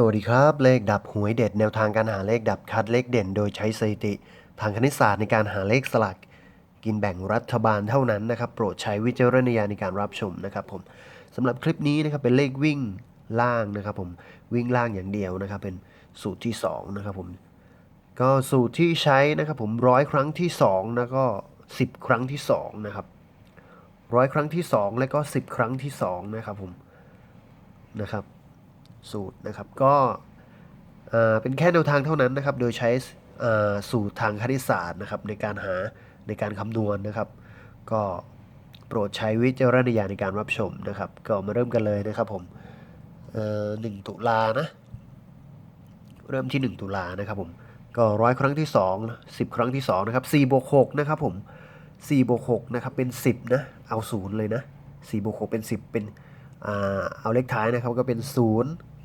สวัสดีครับ เลขดับหวยเด็ดแนวทางการหาเลขดับคัดเลขเด่น โดยใช้สถิติ ทางคณิตศาสตร์ในการหาเลขสลัก กินแบ่งรัฐบาลเท่านั้นนะครับ โปรดใช้วิจารณญาณในการรับชมนะครับผมสำหรับคลิปนี้นะครับเป็นเลขวิ่งล่างนะครับผมวิ่งล่างอย่างเดียวนะครับ เป็นสูตรที่สองนะครับผมก็สูตรที่ใช้นะครับผมร้อยครั้งที่สองแล้วก็สิบครั้งที่สองนะครับร้อยครั้งที่สองแล้วก็สิบครั้งที่สองนะครับผมนะครับ สูตรนะครับ ก็เป็นแค่แนวทางเท่านั้นนะครับ โดยใช้สูตรทางคณิตศาสตร์นะครับ ในการหาในการคำนวณนะครับ ก็โปรดใช้วิจารณญาณในการรับชมนะครับ ก็มาเริ่มกันเลยนะครับผมหนึ่งตุลานะ เริ่มที่ 1 ตุลานะครับผม ก็ร้อยครั้งที่2 10 ครั้งที่2นะครับ4บวก6นะครับผม4บวก6นะครับเป็น 10 นะ เอา 0 เลยนะ4บวก6เป็น 10 เป็น เอาเลขท้ายนะครับก็เป็น 0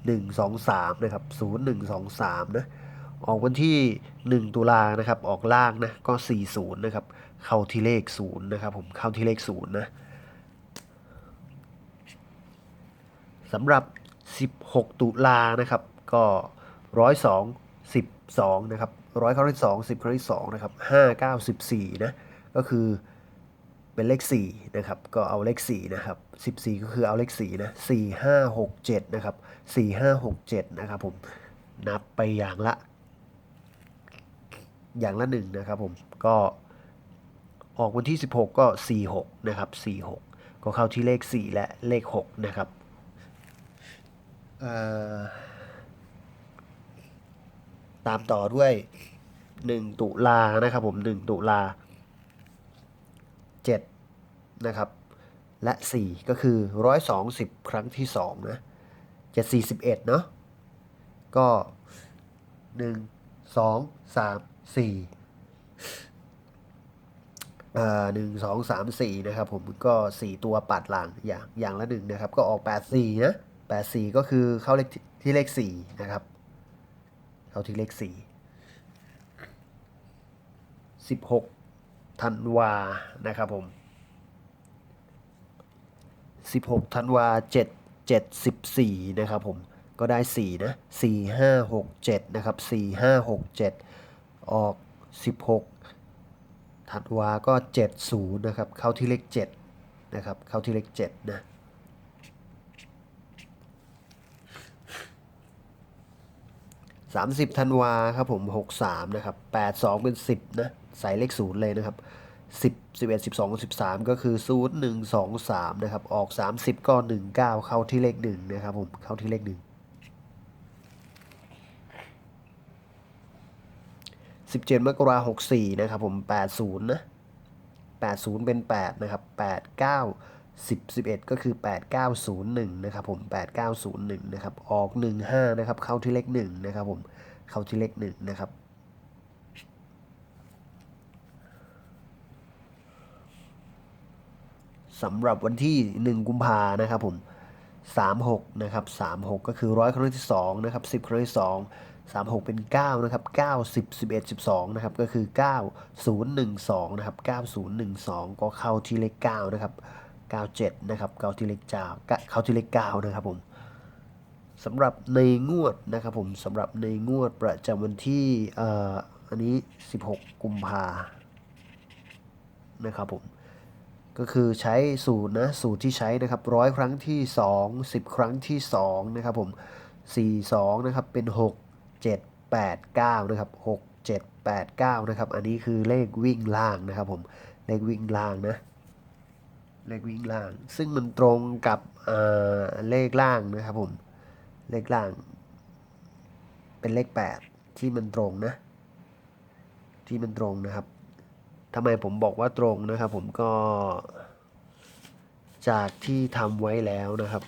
1 2 3 นะครับ 0 1 2 3 นะ ออกวันที่ 1 ตุลานะครับ ออกล่างนะ ก็ 40 นะครับ เข้าที่เลข 0 นะครับ ผมเข้าที่เลข 0 นะสำหรับ 16 ตุลานะครับ ก็ร้อยสองสิบสองนะครับร้อยครั้งที่สองสิบครั้งที่สองนะครับห้าเก้าสิบสี่นะ ก็คือ เป็นเลขสี่นะครับก็เอาเลขสี่นะครับสิบสี่ก็คือเอาเลขสี่นะสี่ห้าหกเจ็ดนะครับสี่ห้าหกเจ็ดนะครับผมนับไปอย่างละ อย่างละหนึ่งนะครับผมก็ออกวันที่ 16 ก็ 46นะครับ46 ก็เข้าที่เลข 4 และเลข 6 นะครับตามต่อด้วย 1 ตุลานะครับผม 1 ตุลา 7 นะครับ และ 4 ก็คือ 120 ครั้งที่ 2 นะ 7 41เนาะก็ 1 2 3 4เอ่อหนึ่งสองสามสี่นะครับผมก็สี่ตัวปัดหลังอย่างอย่างละหนึ่งนะครับ ก็ออกแปดสี่นะแปดสี่ก็คือเข้าเลขทที่เลขสี่นะครับ เข้าที่เลขสี่สิบหก ธันวานะครับผมสิบหกธันวาเจ็ดเจ็ดสิบสี่นะครับผมก็ได้สี่นะสี่ห้าหกเจ็ดนะครับสี่ห้าหกเจ็ดออกสิบหกธันวาก็เจ็ดศูนย์นะครับ เข้าที่เลขเจ็ดนะครับ เข้าที่เลขเจ็ดนะ30ธันวาครับผม 63 นะครับ 82 เป็น 10 นะ ใส่เลข0เลยนะครับ10 11 12 13ก็คือ0 1 2 3นะครับ ออก30ก็19เข้าที่เลข1นะครับผมเข้าที่เลข1 17มกราคม64นะครับผม80นะ80เป็น8นะครับ89 10 11ก็คือ8901นะครับผม8901นะครับ ออก15นะครับ เข้าที่เลข1นะครับผมเข้าที่เลข1นะครับ สำหรับวันที่ 1 กุมภานะครับผม 36 นะครับ 36 ก็คือร้อยครั้งที่ 2 นะครับ 10 ครั้งที่ 2 36 เป็น 9 นะครับ 9 10 11 12 นะครับ ก็คือ 9 0 1 2 นะครับ 9 0 1 2 ก็เข้าที่เลข 9 นะครับ 97 นะครับ เข้าที่เลขเจ้าเข้าที่เลข 9 นะครับผมสำหรับในงวดนะครับผมสำหรับในงวดประจำวันที่อ,อ,อันนี้ 16 กุมภานะครับผม ก็คือใช้สูตรนะสูตรที่ใช้นะครับร้อยครั้งที่ 2 10 ครั้งที่2นะครับผม4 2นะครับเป็น 6 7 8 9นะครับ6 7 8 9นะครับอันนี้คือเลขวิ่งล่างนะครับผมเลขวิ่งล่างนะเลขวิ่งล่าง ซึ่งมันตรงกับเเลขล่างนะครับผมเลขล่าง เป็นเลข 8 ที่มันตรงนะ ที่มันตรงนะครับ ทำไมผมบอกว่าตรงนะครับ ผมก็จากที่ทำไว้แล้วนะครับ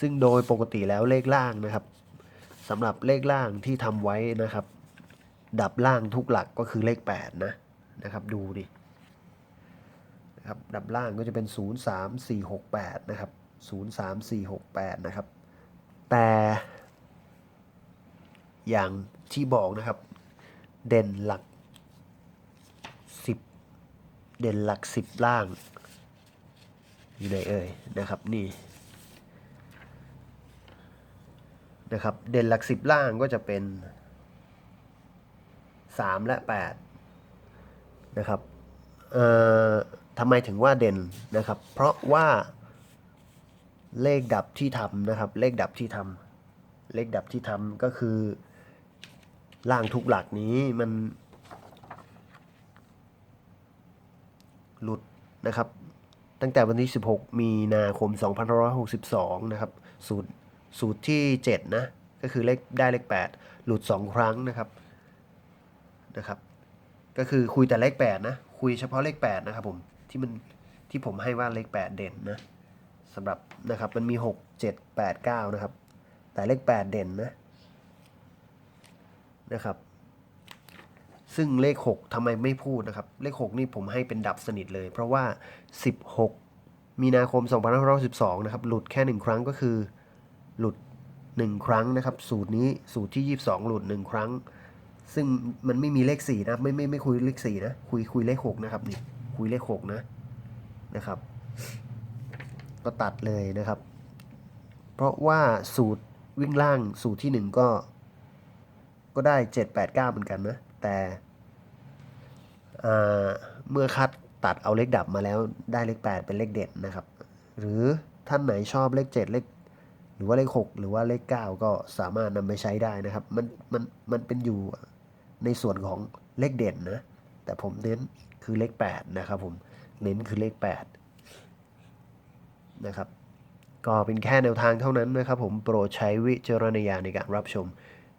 ซึ่งโดยปกติแล้วเลขล่างนะครับสำหรับเลขล่างที่ทำไว้นะครับ ดับล่างทุกหลักก็คือเลข 8 นะนะครับ ดูดินะครับดับล่างก็จะเป็น 0 3 4 6 8 นะครับ 0 3 4 6 8 นะครับ แต่อย่างที่บอกนะครับ เด่นหลัก เด่นหลัก10ล่าง อยู่ไหนเอ่ยนะครับนี่นะครับเด่นหลักสิบล่างก็จะเป็นสามและแปดนะครับเอ่อทำไมถึงว่าเด่นนะครับ เพราะว่าเลขดับที่ทำนะครับ เลขดับที่ทำเลขดับที่ทำก็คือล่างทุกหลักนี้มัน หลุดนะครับ ตั้งแต่วันที่ 16 มีนาคม 2562 นะครับ สูตรสูตรที่ 7 นะ ก็คือเลขได้เลข 8 หลุด 2 ครั้งนะครับนะครับ ก็คือคุยแต่เลข 8 นะ คุยเฉพาะเลข 8 นะครับผมที่มันที่ผมให้ว่าเลข 8 เด่นนะสำหรับนะครับมันมี 6 7 8 9 นะครับ แต่เลข 8 เด่นนะนะครับ ซึ่งเลข 6ทำไมไม่พูดนะครับ เลข 6 นี่ผมให้เป็นดับสนิทเลย เพราะว่า 16 มีนาคม 2512 นะครับ หลุดแค่ 1 ครั้งก็คือ หลุด 1 ครั้งนะครับ สูตรนี้สูตรที่ 22 หลุด 1 ครั้ง ซึ่งมันไม่มีเลข 4 นะ ไม่ไม่ไม่คุยเลข 4 นะ คุยคุยเลข 6 นะครับนี่คุยเลข 6 นะนะครับ ก็ตัดเลยนะครับ เพราะว่าสูตรวิ่งล่างสูตรที่ 1 ก็ก็ได้ 7 8 9 เหมือนกันนะ แต่ เมื่อคัดตัดเอาเลขดับมาแล้วได้เลข 8 เป็นเลขเด่นนะครับ หรือท่านไหนชอบเลข 7 เลข หรือว่าเลข 6 หรือว่าเลข 9 ก็สามารถนำไปใช้ได้นะครับ มันมันมันเป็นอยู่ในส่วนของเลขเด่นนะ แต่ผมเน้นคือเลข 8 นะครับผม เน้นคือเลข 8 นะครับ ก็เป็นแค่แนวทางเท่านั้นนะครับผม โปรดใช้วิจารณญาณในการรับชม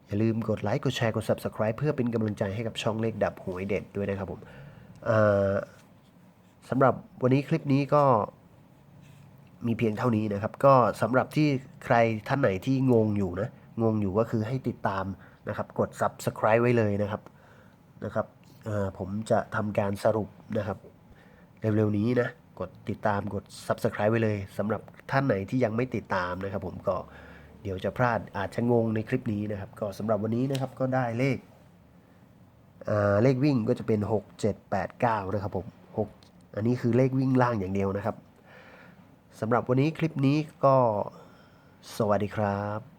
อย่าลืมกดไลค์กดแชร์กด Subscribe เพื่อเป็นกำลังใจให้กับช่องเลขดับหวยเด็ดด้วยนะครับผมสำหรับวันนี้คลิปนี้ก็มีเพียงเท่านี้นะครับ ก็สำหรับที่ใครท่านไหนที่งงอยู่นะ งงอยู่ก็คือให้ติดตามนะครับ กด Subscribe ไว้เลยนะครับนะครับผมจะทำการสรุปนะครับเร็วๆนี้นะ กดติดตามกด Subscribe ไว้เลยสำหรับท่านไหนที่ยังไม่ติดตามนะครับผมก็ ดี๋ยวจะพลาดอาจจะงงในคลิปนี้นะครับ ก็สำหรับวันนี้นะครับก็ได้เลขอ่าเลขวิ่งก็จะเป็น 6 7 8 9 นะครับผม6อันนี้คือเลขวิ่งล่างอย่างเดียวนะครับสำหรับวันนี้คลิปนี้ก็สวัสดีครับ